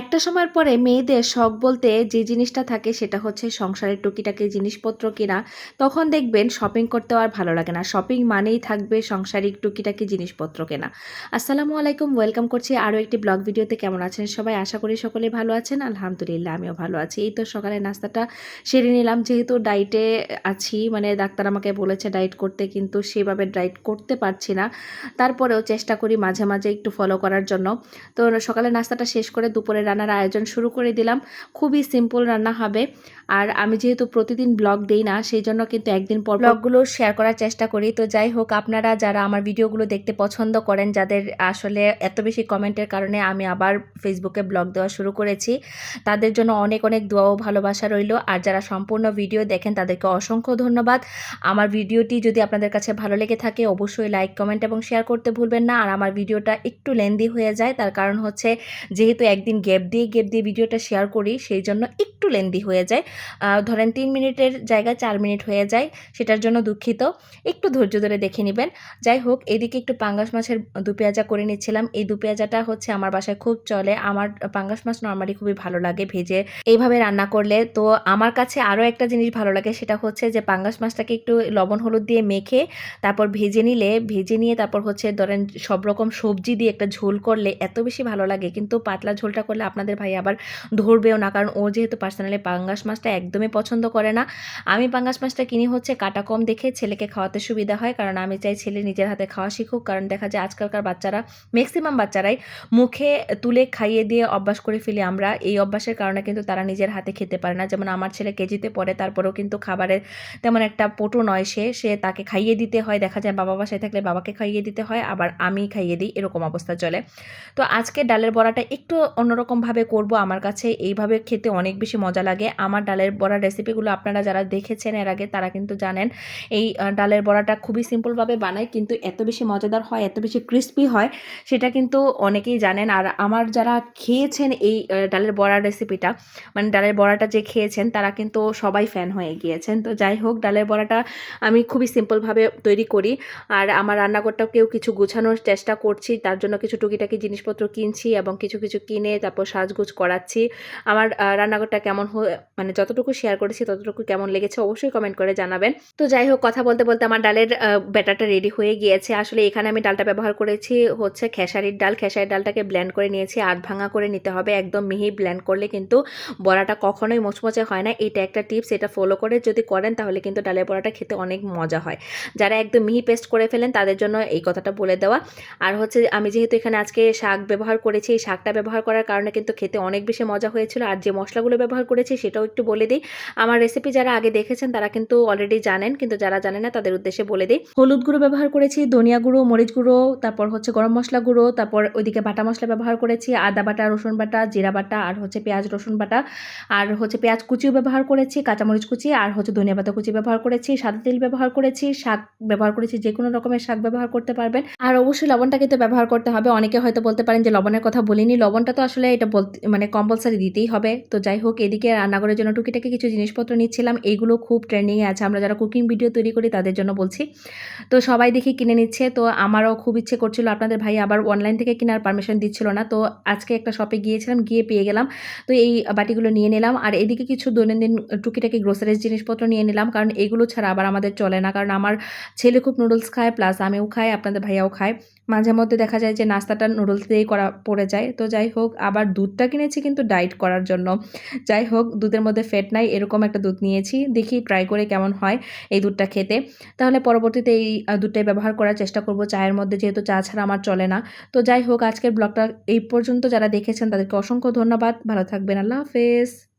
একটা সময়ের পরে মেয়েদের শখ বলতে যে জিনিসটা থাকে সেটা হচ্ছে সংসারের টুকিটাকি জিনিসপত্র কিনা। তখন দেখবেন শপিং করতেও আর ভালো লাগে না। শপিং মানেই থাকবে সংসারিক টুকিটাকি জিনিসপত্র কেনা। আসসালামু আলাইকুম ওয়েলকাম করছি আরও একটি ব্লগ ভিডিওতে কেমন আছেন সবাই? আশা করি সকলে ভালো আছেন। আলহামদুলিল্লাহ, আমিও ভালো আছি। এই তো সকালে নাস্তাটা সেরে নিলাম। যেহেতু ডায়েটে আছি মানে ডাক্তার আমাকে বলেছে ডায়েট করতে, কিন্তু সেভাবে ডায়েট করতে পারছি না। তারপরেও চেষ্টা করি মাঝে মাঝে একটু ফলো করার জন্য। তো সকালে নাস্তাটা শেষ করে দুপুরে রান্নার আয়োজন শুরু করে দিলাম। খুবই সিম্পল রান্না হবে। আর আমি যেহেতু প্রতিদিন ব্লগ দিই না, সেই জন্য কিন্তু একদিন পর ব্লগগুলো শেয়ার করার চেষ্টা করি। তো যাই হোক, আপনারা যারা আমার ভিডিওগুলো দেখতে পছন্দ করেন, যাদের আসলে এত বেশি কমেন্টের কারণে আমি আবার ফেসবুকে ব্লগ দেওয়া শুরু করেছি, তাদের জন্য অনেক অনেক দোয়া ও ভালোবাসা রইল। আর যারা সম্পূর্ণ ভিডিও দেখেন, তাদেরকে অসংখ্য ধন্যবাদ। আমার ভিডিওটি যদি আপনাদের কাছে ভালো লেগে থাকে, অবশ্যই লাইক কমেন্ট এবং শেয়ার করতে ভুলবেন না। আর আমার ভিডিওটা একটু লেন্দি হয়ে যায়, তার কারণ হচ্ছে যেহেতু একদিন গ্যাপ দিয়ে গ্যাপ দিয়ে ভিডিওটা শেয়ার করি, সেই জন্য একটু লেন্দি হয়ে যায়। ধরেন তিন মিনিটের জায়গায় চার মিনিট হয়ে যায়, সেটার জন্য দুঃখিত। একটু ধৈর্য ধরে দেখে নেবেন। যাই হোক, এদিকে একটু পাঙ্গাস মাছের দু পেঁয়াজা করে নিচ্ছিলাম। এই দু পেঁয়াজাটা হচ্ছে আমার বাসায় খুব চলে। আমার পাঙ্গাস মাছ নর্মালি খুবই ভালো লাগে ভেজে। এইভাবে রান্না করলে তো আমার কাছে আরও একটা জিনিস ভালো লাগে, সেটা হচ্ছে যে পাঙ্গাস মাছটাকে একটু লবণ, হলুদ দিয়ে মেখে, তারপর ভেজে নিলে, ভেজে নিয়ে তারপর হচ্ছে ধরেন সব রকম সবজি দিয়ে একটা ঝোল করলে এত বেশি ভালো লাগে। কিন্তু পাতলা ঝোলটা করলে আপনাদের ভাই আবার ধরবেও না, কারণ ও যেহেতু পার্সোনালি পাঙ্গাস মাছটা একদমই পছন্দ করে না। আমি পাঙ্গাস মাছটা কিনি হচ্ছে কাটা কম দেখে ছেলেকে খাওয়াতে সুবিধা হয়, কারণ আমি চাই ছেলে নিজের হাতে খাওয়া শিখুক, কারণ দেখা যায় আজকালকার বাচ্চারা ম্যাক্সিমাম বাচ্চারাই মুখে তুলে খাইয়ে দিয়ে অভ্যাস করে ফেলি আমরা। এই অভ্যাসের কারণে কিন্তু তারা নিজের হাতে খেতে পারে না। যেমন আমার ছেলে কেজিতে পড়ে, তারপরেও কিন্তু খাবারের তেমন একটা পটু নয় সে সে তাকে খাইয়ে দিতে হয়। দেখা যায় বাবা বাসায় থাকলে বাবাকে খাইয়ে দিতে হয়, আবার আমি খাইয়ে দিই, এরকম অবস্থা চলে। তো আজকে ডালের বড়াটা একটু অন্যরকমভাবে করব, আমার কাছে এইভাবে খেতে অনেক বেশি মজা লাগে। আমার ডালের বড়ার রেসিপিগুলো আপনারা যারা দেখেছেন এর আগে, তারা কিন্তু জানেন, এই ডালের বড়াটা খুবই সিম্পলভাবে বানাই কিন্তু এত বেশি মজাদার হয়, এত বেশি ক্রিস্পি হয়, সেটা কিন্তু অনেকেই জানেন। আর আমার যারা খেয়েছেন এই ডালের বড়ার রেসিপিটা মানে ডালের বড়াটা যে খেয়েছেন, তারা কিন্তু সবাই ফ্যান হয়ে গিয়েছেন। তো যাই হোক, ডালের বড়াটা আমি খুবই সিম্পলভাবে তৈরি করি। আর আমার রান্নাঘরটাও কেউ কিছু গোছানোর চেষ্টা করছি, তার জন্য কিছু টুকিটাকি জিনিসপত্র কিনছি এবং কিছু কিছু কিনে তারপর সাজগোজ করাচ্ছি। আমার রান্নাঘরটা কেমন মানে যতটুকু শেয়ার করেছি ততটুকু কেমন লেগেছে অবশ্যই কমেন্ট করে জানাবেন। তো যাই হোক, কথা বলতে বলতে আমার ডালের ব্যাটারটা রেডি হয়ে গিয়েছে। আসলে এখানে আমি ডালটা ব্যবহার করেছি হচ্ছে খেসারির ডাল। খেসারির ডালটাকে ব্ল্যান্ড করে নিয়েছি, আধ ভাঙা করে নিতে হবে। একদম মিহি ব্ল্যান্ড করলে কিন্তু বড়াটা কখনোই মুচমুচে হয় না। এটা একটা টিপস এটা ফলো করে যদি করেন তাহলে কিন্তু ডালের বড়াটা খেতে অনেক মজা হয়। যারা একদম মিহি পেস্ট করে ফেলেন তাদের জন্য এই কথাটা বলে দেওয়া। আর হচ্ছে আমি যেহেতু এখানে আজকে শাক ব্যবহার করেছি, এই শাকটা ব্যবহার করার কারণে কিন্তু খেতে অনেক বেশি মজা হয়েছিল। আর যে মশলাগুলো ব্যবহার করেছি সেটাও একটু বলে দিই। আমার রেসিপি যারা আগে দেখেছেন তারা কিন্তু অলরেডি জানেন, কিন্তু যারা জানে না তাদের উদ্দেশ্যে বলে দিই। হলুদ গুঁড়ো ব্যবহার করেছি, ধনিয়া গুঁড়ো, মরিচ গুঁড়ো, তারপর হচ্ছে গরম মশলা গুঁড়ো, তারপর ওইদিকে বাটা মশলা ব্যবহার করেছি, আদা বাটা, রসুন বাটা, জিরা বাটা, আর হচ্ছে পেঁয়াজ, রসুন বাটা, আর হচ্ছে পেঁয়াজ কুচিও ব্যবহার করেছি, কাঁচামরিচ কুচি, আর হচ্ছে ধনিয়া পাতা কুচি ব্যবহার করেছি, সাদা তেল ব্যবহার করেছি, শাক ব্যবহার করেছি, যে কোনো রকমের শাক ব্যবহার করতে পারবেন। আর অবশ্যই লবণটা কিন্তু ব্যবহার করতে হবে। অনেকে হয়তো বলতে পারেন যে লবণের কথা বলিনি, লবণটা তো আসলে এটা বলতে মানে কম্পালসারি দিতেই হবে। তো যাই হোক, এদিকে রান্নাঘরের জন্য টুকিটাকি কিছু জিনিসপত্র নিচ্ছিলাম। এইগুলো খুব ট্রেন্ডিংয়ে আছে। আমরা যারা কুকিং ভিডিও তৈরি করি, তাদের জন্য বলছি। তো সবাই দেখি কিনে নিচ্ছে। তো আমারও খুব ইচ্ছে করছিল, আপনাদের ভাই আবার অনলাইন থেকে কেনার পারমিশন দিচ্ছিল না। তো আজকে একটা শপে গিয়েছিলাম, গিয়ে পেয়ে গেলাম। তো এই বাটিগুলো নিয়ে নিলাম। আর এদিকে কিছু দৈনন্দিন টুকিটাকি গ্রোসারিজ জিনিসপত্র নিয়ে নিলাম। কারণ এগুলো ছাড়া আবার আমাদের চলে না। কারণ আমার ছেলে খুব নুডলস খায় প্লাস আমিও খাই, আপনাদের ভাইয়াও খায়। মাঝে মধ্যে দেখা যায় যে নাস্তাটা নুডলস দিয়েই করা, পড়ে যায়। তো যাই হোক, আবার দুধটা কিনেছি কিন্তু ডায়েট করার জন্য। যাই হোক, দুধের মধ্যে ফ্যাট নাই, এরকম একটা দুধ নিয়েছি। দেখি ট্রাই করে কেমন হয় এই দুধটা খেতে। তাহলে পরবর্তীতে এই দুধটাই ব্যবহার করার চেষ্টা করব। চায়ের মধ্যে যেহেতু চা ছাড়া আমার চলে না। তো যাই হোক, আজকের ব্লগটা এই পর্যন্ত যারা দেখেছেন তাদেরকে অসংখ্য ধন্যবাদ। ভালো থাকবেন, আল্লাহ হাফেজ।